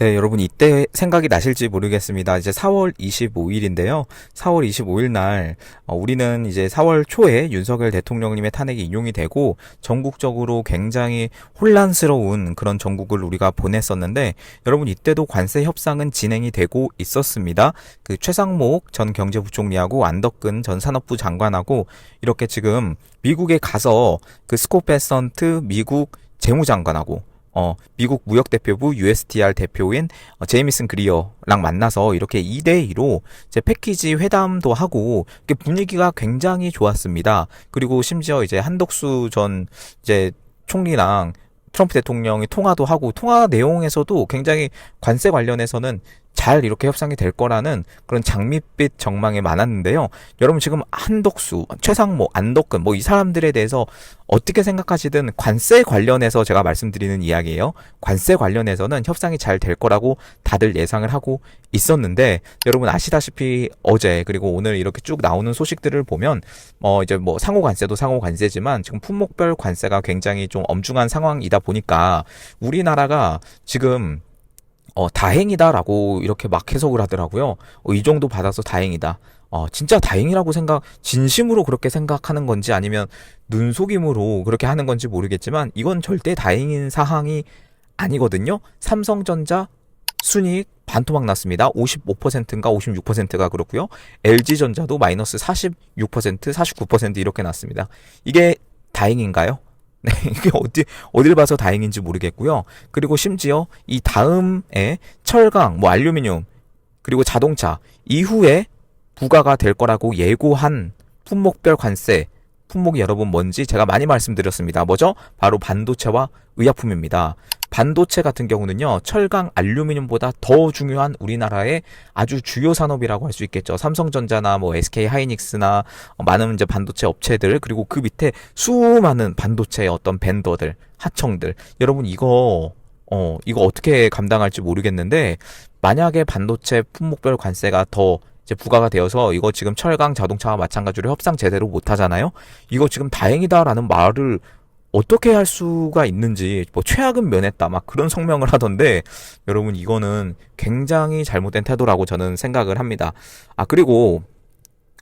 네, 여러분 이때 생각이 나실지 모르겠습니다. 이제 4월 25일인데요. 4월 25일 날 어, 우리는 이제 4월 초에 윤석열 대통령님의 탄핵이 인용이 되고 전국적으로 굉장히 혼란스러운 그런 전국을 우리가 보냈었는데 여러분 이때도 관세 협상은 진행이 되고 있었습니다. 그 최상목 전 경제부총리하고 안덕근 전 산업부 장관하고 이렇게 지금 미국에 가서 그 스콧 베선트 미국 재무장관하고 어, 미국 무역대표부 USTR 대표인 어, 제이미슨 그리어랑 만나서 이렇게 2대2로 이제 패키지 회담도 하고 분위기가 굉장히 좋았습니다. 그리고 심지어 이제 한덕수 전 이제 총리랑 트럼프 대통령이 통화도 하고 통화 내용에서도 굉장히 관세 관련해서는 잘 이렇게 협상이 될 거라는 그런 장밋빛 전망이 많았는데요. 여러분 지금 한덕수, 최상모, 안덕근 뭐 이 사람들에 대해서 어떻게 생각하시든 관세 관련해서 제가 말씀드리는 이야기예요. 관세 관련해서는 협상이 잘 될 거라고 다들 예상을 하고 있었는데 여러분 아시다시피 어제 그리고 오늘 이렇게 쭉 나오는 소식들을 보면 어 이제 뭐 상호 관세도 상호 관세지만 지금 품목별 관세가 굉장히 좀 엄중한 상황이다 보니까 우리나라가 지금 어, 다행이다라고 이렇게 막 해석을 하더라고요. 어, 이 정도 받아서 다행이다. 어, 진짜 다행이라고 생각, 진심으로 그렇게 생각하는 건지 아니면 눈속임으로 그렇게 하는 건지 모르겠지만 이건 절대 다행인 사항이 아니거든요. 삼성전자 순이익 반토막 났습니다. 55%인가 56%가 그렇고요. LG전자도 마이너스 46%, 49% 이렇게 났습니다. 이게 다행인가요? 네, 이게 어디, 어딜 봐서 다행인지 모르겠고요. 그리고 심지어 이 다음에 철강, 뭐 알루미늄, 그리고 자동차 이후에 부과가 될 거라고 예고한 품목별 관세, 품목이 여러분 뭔지 제가 많이 말씀드렸습니다. 뭐죠? 바로 반도체와 의약품입니다. 반도체 같은 경우는요, 철강, 알루미늄보다 더 중요한 우리나라의 아주 주요 산업이라고 할 수 있겠죠. 삼성전자나 뭐 SK 하이닉스나 많은 이제 반도체 업체들, 그리고 그 밑에 수많은 반도체의 어떤 벤더들, 하청들. 여러분 이거, 어, 이거 어떻게 감당할지 모르겠는데, 만약에 반도체 품목별 관세가 더 이제 부과가 되어서 이거 지금 철강 자동차와 마찬가지로 협상 제대로 못 하잖아요. 이거 지금 다행이다라는 말을 어떻게 할 수가 있는지 뭐 최악은 면했다 막 그런 성명을 하던데 여러분 이거는 굉장히 잘못된 태도라고 저는 생각을 합니다. 아 그리고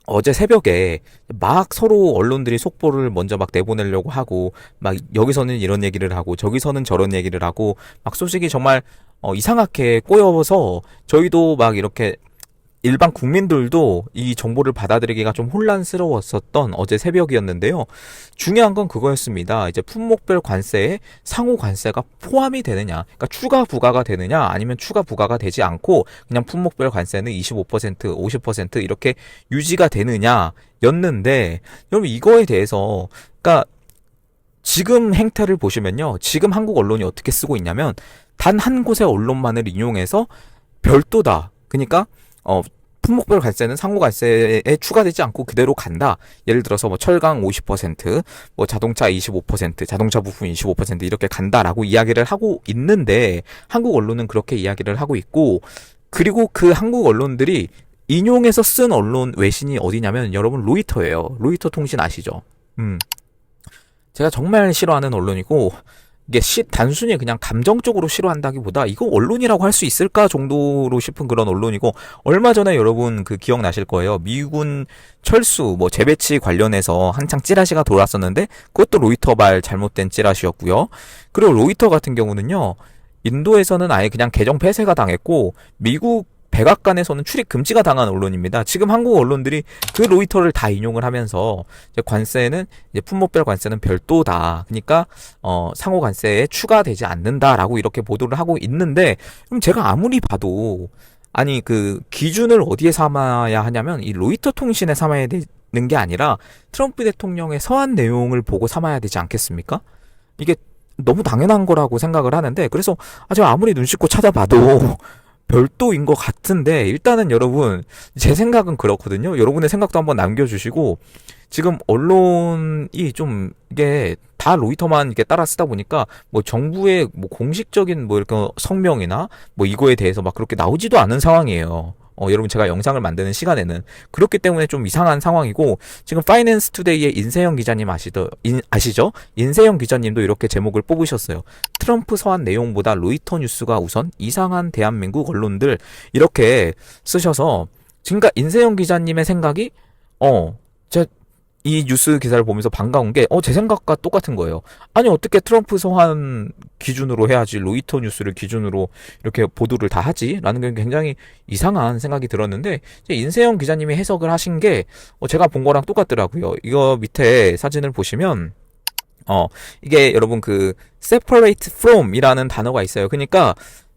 어제 새벽에 막 서로 언론들이 속보를 먼저 막 내보내려고 하고 막 여기서는 이런 얘기를 하고 저기서는 저런 얘기를 하고 막 소식이 정말 어, 이상하게 꼬여서 저희도 막 이렇게 일반 국민들도 이 정보를 받아들이기가 좀 혼란스러웠었던 어제 새벽이었는데요. 중요한 건 그거였습니다. 이제 품목별 관세에 상호 관세가 포함이 되느냐, 그러니까 추가 부과가 되느냐, 아니면 추가 부과가 되지 않고 그냥 품목별 관세는 25%, 50% 이렇게 유지가 되느냐 였는데 여러분 이거에 대해서 그러니까 지금 행태를 보시면요. 지금 한국 언론이 어떻게 쓰고 있냐면 단 한 곳의 언론만을 인용해서 별도다. 그러니까 어, 품목별 관세는 상호 관세에 추가되지 않고 그대로 간다. 예를 들어서 뭐 철강 50%, 뭐 자동차 25%, 자동차 부품 25% 이렇게 간다라고 이야기를 하고 있는데 한국 언론은 그렇게 이야기를 하고 있고 그리고 그 한국 언론들이 인용해서 쓴 언론 외신이 어디냐면 여러분 로이터예요. 로이터 통신 아시죠? 음. 제가 정말 싫어하는 언론이고 이게 시, 단순히 그냥 감정적으로 싫어한다기보다 이거 언론이라고 할 수 있을까 정도로 싶은 그런 언론이고 얼마 전에 여러분 그 기억나실 거예요. 미군 철수 뭐 재배치 관련해서 한창 찌라시가 돌았었는데 그것도 로이터발 잘못된 찌라시였고요. 그리고 로이터 같은 경우는요. 인도에서는 아예 그냥 개정 폐쇄가 당했고 미국 백악관에서는 출입 금지가 당한 언론입니다. 지금 한국 언론들이 그 로이터를 다 인용을 하면서 이제 관세는 이제 품목별 관세는 별도다. 그러니까 어 상호 관세에 추가되지 않는다라고 이렇게 보도를 하고 있는데 그럼 제가 아무리 봐도 아니 그 기준을 어디에 삼아야 하냐면 이 로이터 통신에 삼아야 되는 게 아니라 트럼프 대통령의 서한 내용을 보고 삼아야 되지 않겠습니까? 이게 너무 당연한 거라고 생각을 하는데 그래서 아 제가 아무리 눈 씻고 찾아봐도 별도인 것 같은데 일단은 여러분 제 생각은 그렇거든요. 여러분의 생각도 한번 남겨주시고 지금 언론이 좀 이게 다 로이터만 이렇게 따라 쓰다 보니까 뭐 정부의 뭐 공식적인 뭐 이렇게 성명이나 뭐 이거에 대해서 막 그렇게 나오지도 않은 상황이에요. 어, 여러분 제가 영상을 만드는 시간에는 그렇기 때문에 좀 이상한 상황이고 지금 파이낸스 투데이의 인세영 기자님 아시더 인, 아시죠? 인세영 기자님도 이렇게 제목을 뽑으셨어요. 트럼프 서한 내용보다 로이터 뉴스가 우선 이상한 대한민국 언론들 이렇게 쓰셔서 지금까 인세영 기자님의 생각이 어, 제 이 뉴스 기사를 보면서 반가운 게, 어, 제 생각과 똑같은 거예요. 아니, 어떻게 트럼프 소환 기준으로 해야지, 로이터 뉴스를 기준으로 이렇게 보도를 다 하지? 라는 게 굉장히 이상한 생각이 들었는데, 이제 인세영 기자님이 해석을 하신 게, 어, 제가 본 거랑 똑같더라고요. 이거 밑에 사진을 보시면, 어, 이게 여러분 그, separate from 이라는 단어가 있어요. 그러니까,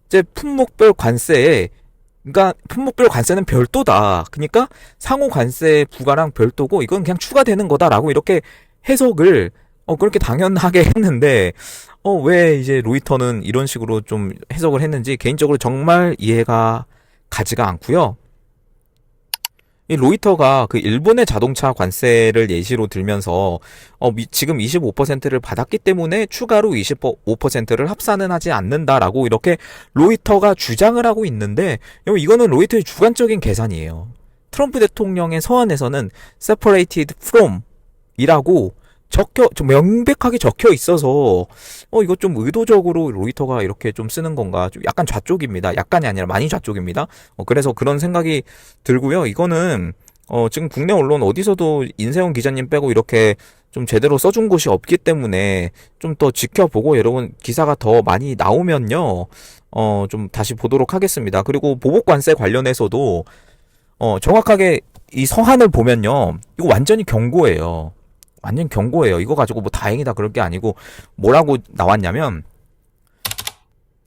이제 품목별 관세에 그러니까 품목별 관세는 별도다. 그러니까 상호 관세 부과랑 별도고 이건 그냥 추가되는 거다라고 이렇게 해석을 어 그렇게 당연하게 했는데 어 왜 이제 로이터는 이런 식으로 좀 해석을 했는지 개인적으로 정말 이해가 가지가 않고요. 이 로이터가 그 일본의 자동차 관세를 예시로 들면서 어 미- 지금 25%를 받았기 때문에 추가로 25%를 합산은 하지 않는다라고 이렇게 로이터가 주장을 하고 있는데 이거는 로이터의 주관적인 계산이에요. 트럼프 대통령의 서한에서는 separated from 이라고 적혀 좀 명백하게 적혀 있어서 어 이거 좀 의도적으로 로이터가 이렇게 좀 쓰는 건가 좀 약간 좌쪽입니다. 약간이 아니라 많이 좌쪽입니다. 어 그래서 그런 생각이 들고요. 이거는 어 지금 국내 언론 어디서도 인세훈 기자님 빼고 이렇게 좀 제대로 써준 곳이 없기 때문에 좀 더 지켜보고 여러분 기사가 더 많이 나오면요. 어 좀 다시 보도록 하겠습니다. 그리고 보복 관세 관련해서도 어 정확하게 이 서한을 보면요. 이거 완전히 경고예요. 완전 경고예요. 이거 가지고 뭐 다행이다 그럴 게 아니고 뭐라고 나왔냐면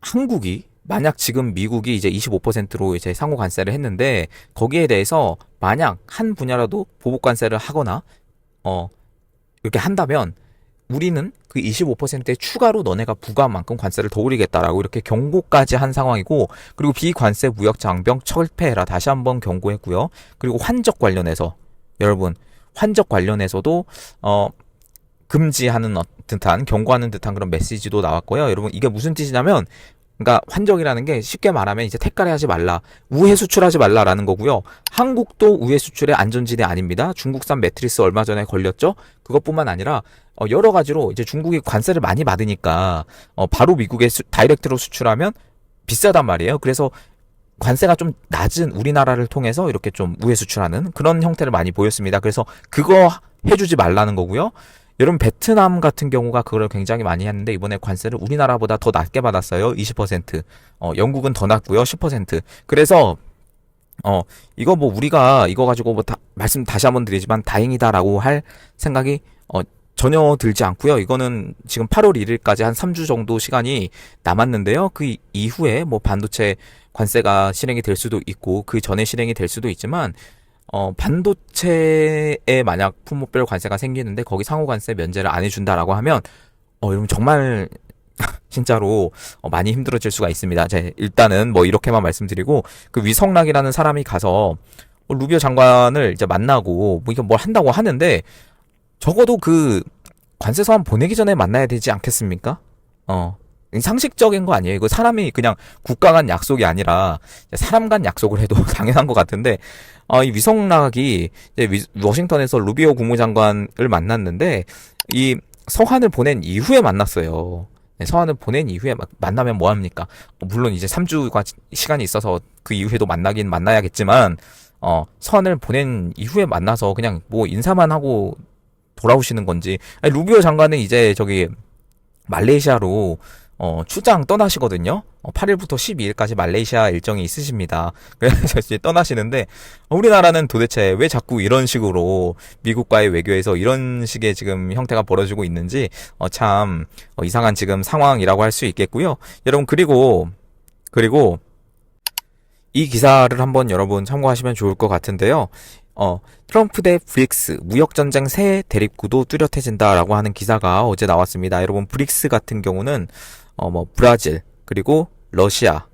한국이 만약 지금 미국이 이제 25%로 이제 상호 관세를 했는데 거기에 대해서 만약 한 분야라도 보복 관세를 하거나 어 이렇게 한다면 우리는 그 25%에 추가로 너네가 부과한 만큼 관세를 더 올리겠다라고 이렇게 경고까지 한 상황이고 그리고 비관세 무역 장병 철폐해라 다시 한번 경고했고요. 그리고 환적 관련해서 여러분 환적 관련해서도 어 금지하는 어- 듯한 경고하는 듯한 그런 메시지도 나왔고요. 여러분 이게 무슨 뜻이냐면 그러니까 환적이라는 게 쉽게 말하면 이제 택가리 하지 말라, 우회 수출하지 말라라는 거고요. 한국도 우회 수출의 안전지대 아닙니다. 중국산 매트리스 얼마 전에 걸렸죠. 그것뿐만 아니라 어, 여러 가지로 이제 중국이 관세를 많이 받으니까 어, 바로 미국에 수, 다이렉트로 수출하면 비싸단 말이에요. 그래서 관세가 좀 낮은 우리나라를 통해서 이렇게 좀 우회 수출하는 그런 형태를 많이 보였습니다. 그래서 그거 해주지 말라는 거고요. 여러분 베트남 같은 경우가 그걸 굉장히 많이 했는데 이번에 관세를 우리나라보다 더 낮게 받았어요. 20%. 어, 영국은 더 낮고요. 10%. 그래서 어, 이거 뭐 우리가 이거 가지고 뭐 다, 말씀 다시 한번 드리지만 다행이다라고 할 생각이 어, 전혀 들지 않고요. 이거는 지금 8월 1일까지 한 3주 정도 시간이 남았는데요. 그 이- 이후에 뭐 반도체 관세가 실행이 될 수도 있고 그 전에 실행이 될 수도 있지만 어, 반도체에 만약 품목별 관세가 생기는데 거기 상호 관세 면제를 안 해준다라고 하면 어, 여러분 정말 진짜로 어, 많이 힘들어질 수가 있습니다. 제 일단은 뭐 이렇게만 말씀드리고 그 위성락이라는 사람이 가서 어, 루비오 장관을 이제 만나고 뭐 이거 뭘 한다고 하는데 적어도 그 관세 서한 보내기 전에 만나야 되지 않겠습니까? 어. 상식적인 거 아니에요. 이거 사람이 그냥 국가 간 약속이 아니라 사람 간 약속을 해도 당연한 것 같은데 어, 이 위성락이 이제 위- 워싱턴에서 루비오 국무장관을 만났는데 이 서한을 보낸 이후에 만났어요. 네, 서한을 보낸 이후에 막 만나면 뭐 합니까? 어, 물론 이제 3주가 시간이 있어서 그 이후에도 만나긴 만나야겠지만 어, 서한을 보낸 이후에 만나서 그냥 뭐 인사만 하고 돌아오시는 건지 아니, 루비오 장관은 이제 저기 말레이시아로 어, 출장 떠나시거든요. 어, 8일부터 12일까지 말레이시아 일정이 있으십니다. 그래서 이제 떠나시는데 어, 우리나라는 도대체 왜 자꾸 이런 식으로 미국과의 외교에서 이런 식의 지금 형태가 벌어지고 있는지 어, 참 어, 이상한 지금 상황이라고 할 수 있겠고요. 여러분 그리고 그리고 이 기사를 한번 여러분 참고하시면 좋을 것 같은데요. 어, 트럼프 대 브릭스 무역전쟁 새 대립구도 뚜렷해진다라고 하는 기사가 어제 나왔습니다. 여러분 브릭스 같은 경우는 어, 뭐 브라질 그리고 러시아,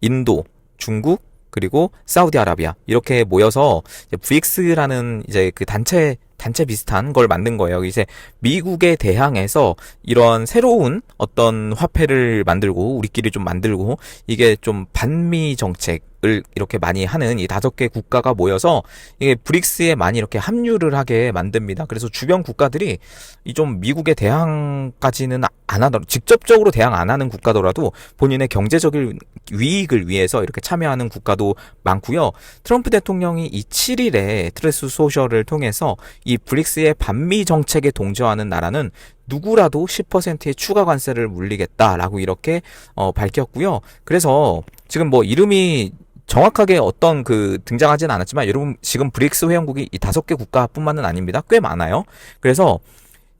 인도, 중국 그리고 사우디아라비아 이렇게 모여서 이제 브릭스라는 이제 그 단체 단체 비슷한 걸 만든 거예요. 이제 미국에 대항해서 이런 새로운 어떤 화폐를 만들고 우리끼리 좀 만들고 이게 좀 반미 정책 을 이렇게 많이 하는 이 다섯 개 국가가 모여서 이게 브릭스에 많이 이렇게 합류를 하게 만듭니다. 그래서 주변 국가들이 이 좀 미국에 대항까지는 안 하더라도 직접적으로 대항 안 하는 국가더라도 본인의 경제적인 위익을 위해서 이렇게 참여하는 국가도 많고요. 트럼프 대통령이 이 7일에 트레스 소셜을 통해서 이 브릭스의 반미 정책에 동조하는 나라는 누구라도 10%의 추가 관세를 물리겠다라고 이렇게 어, 밝혔고요. 그래서 지금 뭐 이름이 정확하게 어떤 그 등장하진 않았지만 여러분 지금 브릭스 회원국이 이 다섯 개 국가뿐만은 아닙니다. 꽤 많아요. 그래서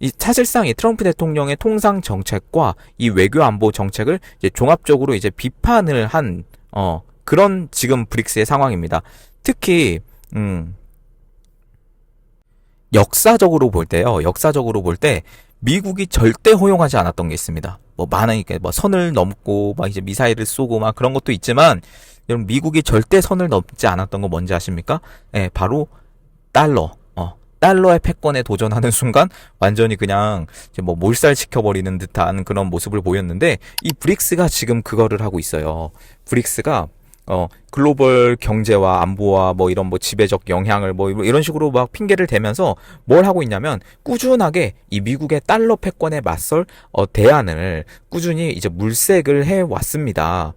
이 사실상 이 트럼프 대통령의 통상 정책과 이 외교 안보 정책을 이제 종합적으로 이제 비판을 한 어, 그런 지금 브릭스의 상황입니다. 특히 음 역사적으로 볼 때요. 역사적으로 볼 때 미국이 절대 허용하지 않았던 게 있습니다. 뭐 많은 이게 뭐 선을 넘고 막 이제 미사일을 쏘고 막 그런 것도 있지만 여러분 미국이 절대 선을 넘지 않았던 거 뭔지 아십니까? 예, 바로 달러. 어, 달러의 패권에 도전하는 순간 완전히 그냥 이제 뭐 몰살 시켜버리는 듯한 그런 모습을 보였는데 이 브릭스가 지금 그거를 하고 있어요. 브릭스가 어, 글로벌 경제와 안보와 뭐 이런 뭐 지배적 영향을 뭐 이런 식으로 막 핑계를 대면서 뭘 하고 있냐면 꾸준하게 이 미국의 달러 패권에 맞설 어, 대안을 꾸준히 이제 물색을 해 왔습니다.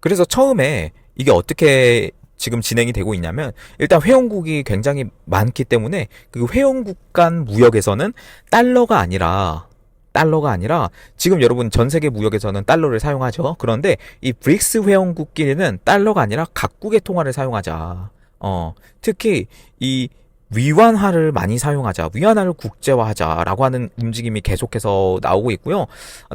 그래서 처음에 이게 어떻게 지금 진행이 되고 있냐면 일단 회원국이 굉장히 많기 때문에 그 회원국 간 무역에서는 달러가 아니라 달러가 아니라 지금 여러분 전 세계 무역에서는 달러를 사용하죠. 그런데 이 브릭스 회원국끼리는 달러가 아니라 각국의 통화를 사용하자. 어, 특히 이 위안화를 많이 사용하자, 위안화를 국제화하자라고 하는 움직임이 계속해서 나오고 있고요.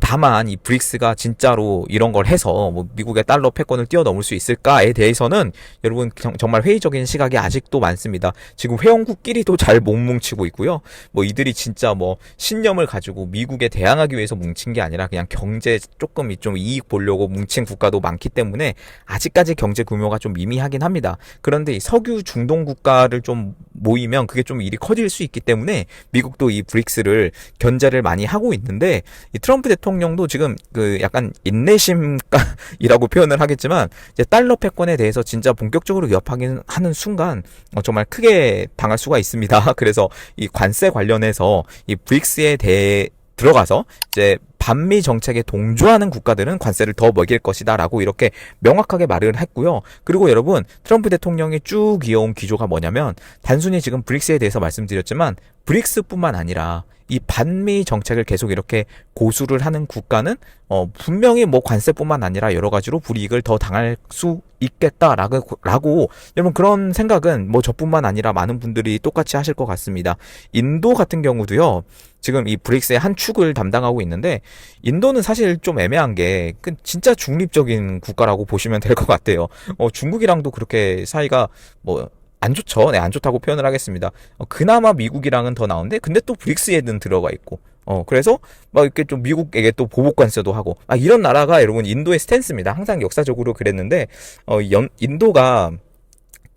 다만 이 브릭스가 진짜로 이런 걸 해서 뭐 미국의 달러 패권을 뛰어넘을 수 있을까에 대해서는 여러분 정말 회의적인 시각이 아직도 많습니다. 지금 회원국끼리도 잘 못 뭉치고 있고요. 뭐 이들이 진짜 뭐 신념을 가지고 미국에 대항하기 위해서 뭉친 게 아니라 그냥 경제 조금 좀 이익 보려고 뭉친 국가도 많기 때문에 아직까지 경제 규모가 좀 미미하긴 합니다. 그런데 이 석유 중동 국가를 좀 모 이면 그게 좀 일이 커질 수 있기 때문에 미국도 이 브릭스를 견제를 많이 하고 있는데 이 트럼프 대통령도 지금 그 약간 인내심이라고 표현을 하겠지만 이제 달러 패권에 대해서 진짜 본격적으로 위협하는 하는 순간 어, 정말 크게 당할 수가 있습니다. 그래서 이 관세 관련해서 이 브릭스에 대해 들어가서 이제 반미 정책에 동조하는 국가들은 관세를 더 먹일 것이다라고 이렇게 명확하게 말을 했고요. 그리고 여러분 트럼프 대통령이 쭉 이어온 기조가 뭐냐면 단순히 지금 브릭스에 대해서 말씀드렸지만 브릭스뿐만 아니라 이 반미 정책을 계속 이렇게 고수를 하는 국가는 어 분명히 뭐 관세뿐만 아니라 여러 가지로 불이익을 더 당할 수 있겠다라고 라고 여러분 그런 생각은 뭐 저뿐만 아니라 많은 분들이 똑같이 하실 것 같습니다. 인도 같은 경우도요. 지금 이 브릭스의 한 축을 담당하고 있는데 인도는 사실 좀 애매한 게그 진짜 중립적인 국가라고 보시면 될 것 같아요. 어 중국이랑도 그렇게 사이가 뭐안 좋죠. 네, 안 좋다고 표현을 하겠습니다. 어, 그나마 미국이랑은 더 나은데, 근데 또 브릭스에는 들어가 있고, 어, 그래서 막 이렇게 좀 미국에게 또 보복 관세도 하고, 아, 이런 나라가 여러분 인도의 스탠스입니다. 항상 역사적으로 그랬는데, 어, 연, 인도가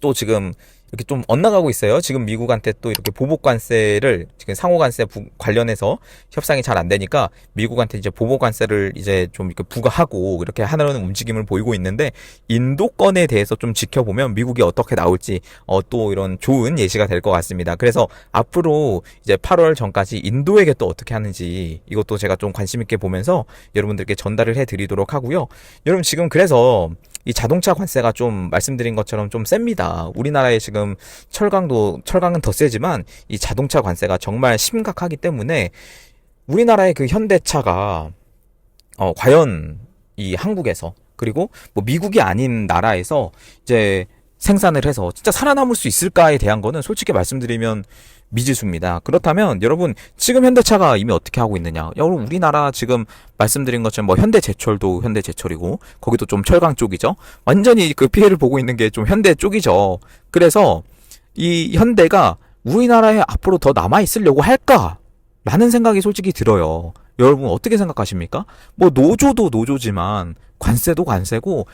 또 지금 이렇게 좀 엇나가고 있어요. 지금 미국한테 또 이렇게 보복 관세를 지금 상호 관세 관련해서 협상이 잘 안 되니까 미국한테 이제 보복 관세를 이제 좀 이렇게 부과하고 이렇게 하려는 움직임을 보이고 있는데 인도 건에 대해서 좀 지켜보면 미국이 어떻게 나올지 어, 또 이런 좋은 예시가 될 것 같습니다. 그래서 앞으로 이제 8월 전까지 인도에게 또 어떻게 하는지 이것도 제가 좀 관심 있게 보면서 여러분들께 전달을 해드리도록 하고요. 여러분 지금 그래서 이 자동차 관세가 좀 말씀드린 것처럼 좀 셉니다. 우리나라에 지금 철강도 철강은 더 세지만 이 자동차 관세가 정말 심각하기 때문에 우리나라의 그 현대차가 어 과연 이 한국에서 그리고 뭐 미국이 아닌 나라에서 이제 생산을 해서 진짜 살아남을 수 있을까에 대한 거는 솔직히 말씀드리면 미지수입니다. 그렇다면 여러분 지금 현대차가 이미 어떻게 하고 있느냐? 여러분 우리나라 지금 말씀드린 것처럼 뭐 현대제철도 현대제철이고 거기도 좀 철강 쪽이죠. 완전히 그 피해를 보고 있는 게 좀 현대 쪽이죠. 그래서 이 현대가 우리나라에 앞으로 더 남아 있으려고 할까? 라는 생각이 솔직히 들어요. 여러분 어떻게 생각하십니까? 뭐 노조도 노조지만 관세도 관세고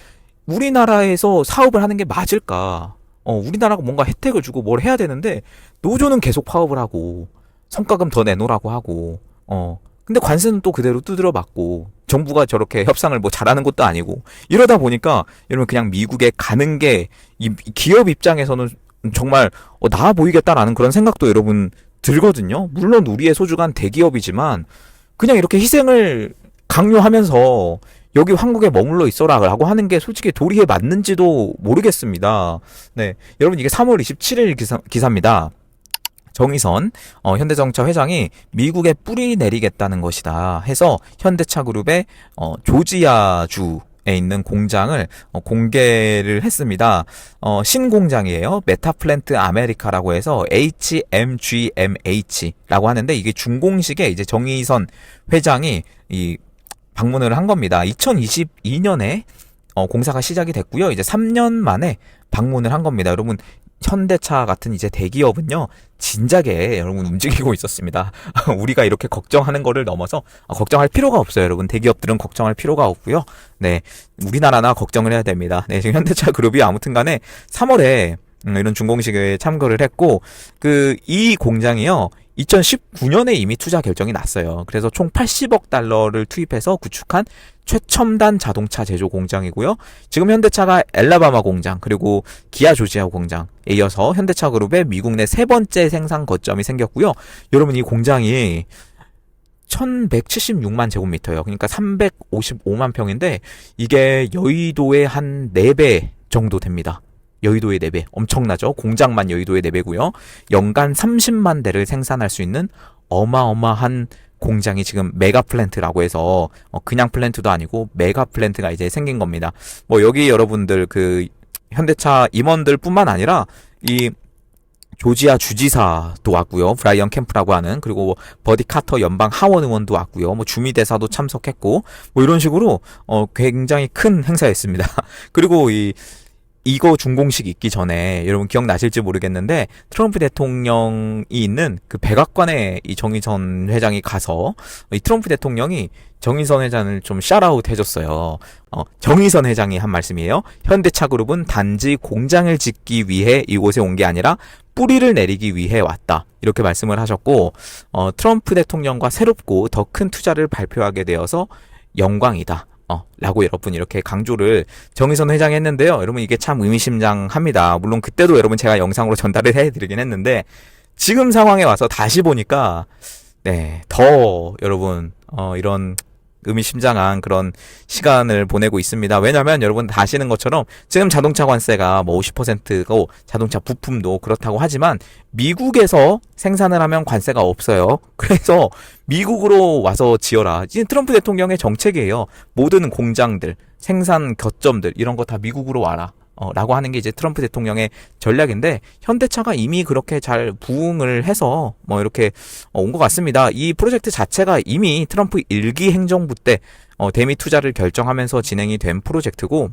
우리나라에서 사업을 하는 게 맞을까? 어, 우리나라가 뭔가 혜택을 주고 뭘 해야 되는데 노조는 계속 파업을 하고 성과금 더 내놓으라고 하고 어 근데 관세는 또 그대로 두드려 맞고 정부가 저렇게 협상을 뭐 잘하는 것도 아니고 이러다 보니까 여러분 그냥 미국에 가는 게 이 기업 입장에서는 정말 어, 나아 보이겠다라는 그런 생각도 여러분 들거든요. 물론 우리의 소중한 대기업이지만 그냥 이렇게 희생을 강요하면서 여기 한국에 머물러 있어라라고 하는 게 솔직히 도리에 맞는지도 모르겠습니다. 네, 여러분 이게 3월 27일 기사, 기사입니다. 정의선 어, 현대자동차 회장이 미국에 뿌리 내리겠다는 것이다 해서 현대차 그룹의 어, 조지아주 에 있는 공장을 어, 공개를 했습니다. 어, 신공장이에요. 메타플랜트 아메리카라고 해서 HMGMH라고 하는데 이게 준공식에 이제 정의선 회장이 이 방문을 한 겁니다. 2022년에 어, 공사가 시작이 됐고요. 이제 3년 만에 방문을 한 겁니다. 여러분 현대차 같은 이제 대기업은요, 진작에 여러분 움직이고 있었습니다. 우리가 이렇게 걱정하는 거를 넘어서 아, 걱정할 필요가 없어요, 여러분. 대기업들은 걱정할 필요가 없고요. 네, 우리나라나 걱정을 해야 됩니다. 네, 지금 현대차 그룹이 아무튼 간에 3월에 음, 이런 준공식에 참가를 했고, 그, 이 공장이요, 2019년에 이미 투자 결정이 났어요. 그래서 총 80억 달러를 투입해서 구축한 최첨단 자동차 제조 공장이고요. 지금 현대차가 엘라바마 공장 그리고 기아 조지아 공장에 이어서 현대차 그룹의 미국 내 세 번째 생산 거점이 생겼고요. 여러분 이 공장이 1176만 제곱미터예요. 그러니까 355만 평인데 이게 여의도의 한 4배 정도 됩니다. 여의도의 4배. 엄청나죠? 공장만 여의도의 4배고요. 연간 30만 대를 생산할 수 있는 어마어마한 공장이 지금 메가 플랜트라고 해서 어, 그냥 플랜트도 아니고 메가 플랜트가 이제 생긴 겁니다. 뭐 여기 여러분들 그 현대차 임원들뿐만 아니라 이 조지아 주지사도 왔고요. 브라이언 캠프라고 하는 그리고 버디 카터 연방 하원 의원도 왔고요. 뭐 주미 대사도 참석했고 뭐 이런 식으로 어 굉장히 큰 행사였습니다. 그리고 이 이거 준공식 있기 전에 여러분 기억나실지 모르겠는데 트럼프 대통령이 있는 그 백악관에 이 정의선 회장이 가서 이 트럼프 대통령이 정의선 회장을 좀 샤라웃 해줬어요. 어, 정의선 회장이 한 말씀이에요. 현대차 그룹은 단지 공장을 짓기 위해 이곳에 온 게 아니라 뿌리를 내리기 위해 왔다. 이렇게 말씀을 하셨고, 어, 트럼프 대통령과 새롭고 더 큰 투자를 발표하게 되어서 영광이다. 어, 라고 여러분 이렇게 강조를 정의선 회장이 했는데요. 여러분 이게 참 의미심장합니다. 물론 그때도 여러분 제가 영상으로 전달을 해드리긴 했는데 지금 상황에 와서 다시 보니까 네, 더 여러분 어, 이런 의미심장한 그런 시간을 보내고 있습니다. 왜냐하면 여러분 다 아시는 것처럼 지금 자동차 관세가 뭐 50%고 자동차 부품도 그렇다고 하지만 미국에서 생산을 하면 관세가 없어요. 그래서 미국으로 와서 지어라. 지금 트럼프 대통령의 정책이에요. 모든 공장들, 생산 거점들 이런 거 다 미국으로 와라. 어, 라고 하는 게 이제 트럼프 대통령의 전략인데 현대차가 이미 그렇게 잘 부응을 해서 뭐 이렇게 어, 온것 같습니다. 이 프로젝트 자체가 이미 트럼프 일기 행정부 때 어, 대미 투자를 결정하면서 진행이 된 프로젝트고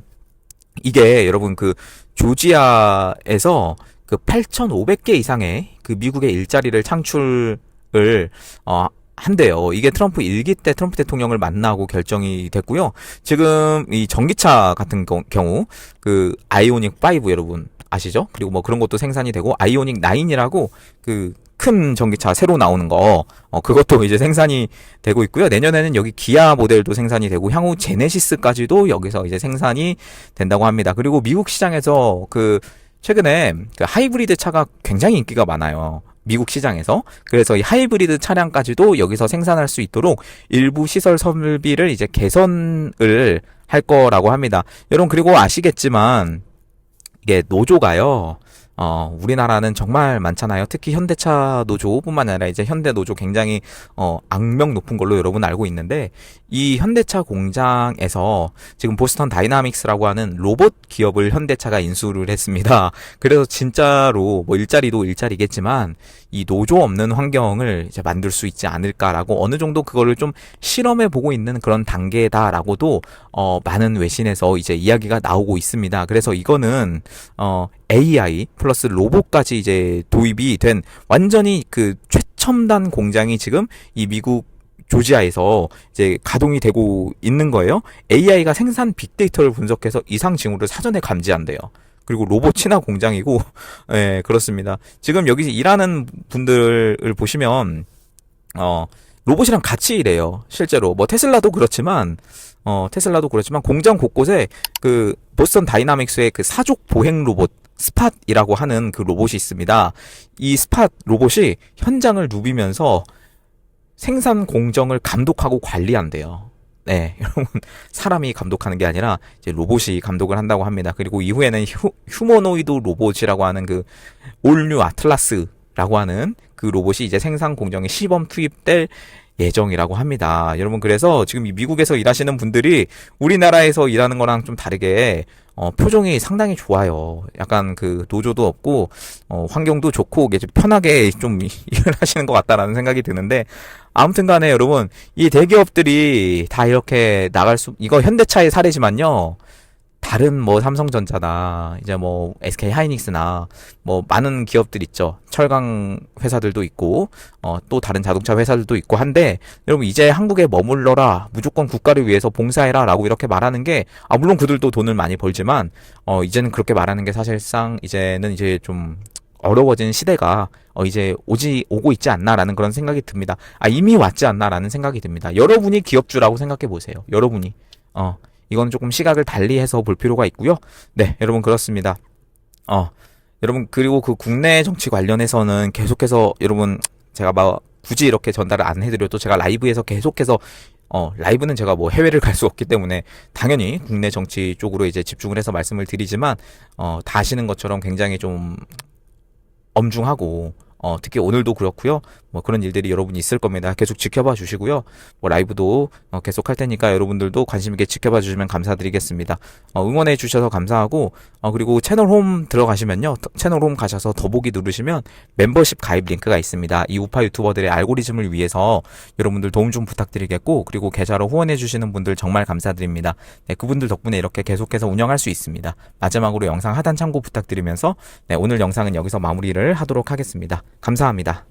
이게 여러분 그 조지아에서 그 8,500개 이상의 그 미국의 일자리를 창출을 어, 한대요. 이게 트럼프 일기 때 트럼프 대통령을 만나고 결정이 됐고요. 지금 이 전기차 같은 경우 그 아이오닉 5 여러분 아시죠? 그리고 뭐 그런 것도 생산이 되고 아이오닉 9이라고 그 큰 전기차 새로 나오는 거 어, 그것도 이제 생산이 되고 있고요. 내년에는 여기 기아 모델도 생산이 되고 향후 제네시스까지도 여기서 이제 생산이 된다고 합니다. 그리고 미국 시장에서 그 최근에 그 하이브리드 차가 굉장히 인기가 많아요. 미국 시장에서 그래서 이 하이브리드 차량까지도 여기서 생산할 수 있도록 일부 시설 설비를 이제 개선을 할 거라고 합니다. 여러분 그리고 아시겠지만 이게 노조가요. 어, 우리나라는 정말 많잖아요. 특히 현대차 노조뿐만 아니라 이제 현대 노조 굉장히 어, 악명 높은 걸로 여러분 알고 있는데 이 현대차 공장에서 지금 보스턴 다이나믹스라고 하는 로봇 기업을 현대차가 인수를 했습니다. 그래서 진짜로 뭐 일자리도 일자리겠지만 이 노조 없는 환경을 이제 만들 수 있지 않을까라고 어느 정도 그거를 좀 실험해 보고 있는 그런 단계다라고도 어, 많은 외신에서 이제 이야기가 나오고 있습니다. 그래서 이거는 어, AI 플러스 로봇까지 이제 도입이 된 완전히 그 최첨단 공장이 지금 이 미국 조지아에서 이제 가동이 되고 있는 거예요. AI가 생산 빅데이터를 분석해서 이상 징후를 사전에 감지한대요. 그리고 로봇 친화 공장이고, 예, 그렇습니다. 지금 여기 일하는 분들을 보시면, 어, 로봇이랑 같이 일해요. 실제로. 뭐 테슬라도 그렇지만, 어, 테슬라도 그렇지만 공장 곳곳에 그 보스턴 다이나믹스의 그 사족 보행 로봇, 스팟이라고 하는 그 로봇이 있습니다. 이 스팟 로봇이 현장을 누비면서 생산 공정을 감독하고 관리한대요. 네, 여러분 사람이 감독하는 게 아니라 이제 로봇이 감독을 한다고 합니다. 그리고 이후에는 휴, 휴머노이드 로봇이라고 하는 그 올뉴 아틀라스라고 하는 그 로봇이 이제 생산 공정에 시범 투입될 예정이라고 합니다. 여러분 그래서 지금 이 미국에서 일하시는 분들이 우리나라에서 일하는 거랑 좀 다르게 어, 표정이 상당히 좋아요. 약간 그 노조도 없고 어, 환경도 좋고 좀 편하게 좀 일을 하시는 것 같다라는 생각이 드는데 아무튼 간에 여러분 이 대기업들이 다 이렇게 나갈 수 이거 현대차의 사례지만요. 다른 뭐 삼성전자나 이제 뭐 SK 하이닉스나 뭐 많은 기업들 있죠. 철강 회사들도 있고 어 또 다른 자동차 회사들도 있고 한데 여러분 이제 한국에 머물러라 무조건 국가를 위해서 봉사해라라고 이렇게 말하는 게 아 물론 그들도 돈을 많이 벌지만 어 이제는 그렇게 말하는 게 사실상 이제는 이제 좀 어려워진 시대가 어 이제 오지 오고 있지 않나라는 그런 생각이 듭니다. 아 이미 왔지 않나라는 생각이 듭니다. 여러분이 기업주라고 생각해 보세요. 여러분이 어 이건 조금 시각을 달리해서 볼 필요가 있고요. 네, 여러분 그렇습니다. 어, 여러분 그리고 그 국내 정치 관련해서는 계속해서 여러분 제가 막 굳이 이렇게 전달을 안 해드려도 제가 라이브에서 계속해서 어, 라이브는 제가 뭐 해외를 갈 수 없기 때문에 당연히 국내 정치 쪽으로 이제 집중을 해서 말씀을 드리지만 어, 다 아시는 것처럼 굉장히 좀 엄중하고 어, 특히 오늘도 그렇고요. 뭐 그런 일들이 여러분 있을 겁니다. 계속 지켜봐 주시고요. 뭐 라이브도 어, 계속 할 테니까 여러분들도 관심 있게 지켜봐 주시면 감사드리겠습니다. 어, 응원해 주셔서 감사하고 어, 그리고 채널 홈 들어가시면요. 더- 채널 홈 가셔서 더보기 누르시면 멤버십 가입 링크가 있습니다. 이 우파 유튜버들의 알고리즘을 위해서 여러분들 도움 좀 부탁드리겠고 그리고 계좌로 후원해 주시는 분들 정말 감사드립니다. 네, 그분들 덕분에 이렇게 계속해서 운영할 수 있습니다. 마지막으로 영상 하단 참고 부탁드리면서 네, 오늘 영상은 여기서 마무리를 하도록 하겠습니다. 감사합니다.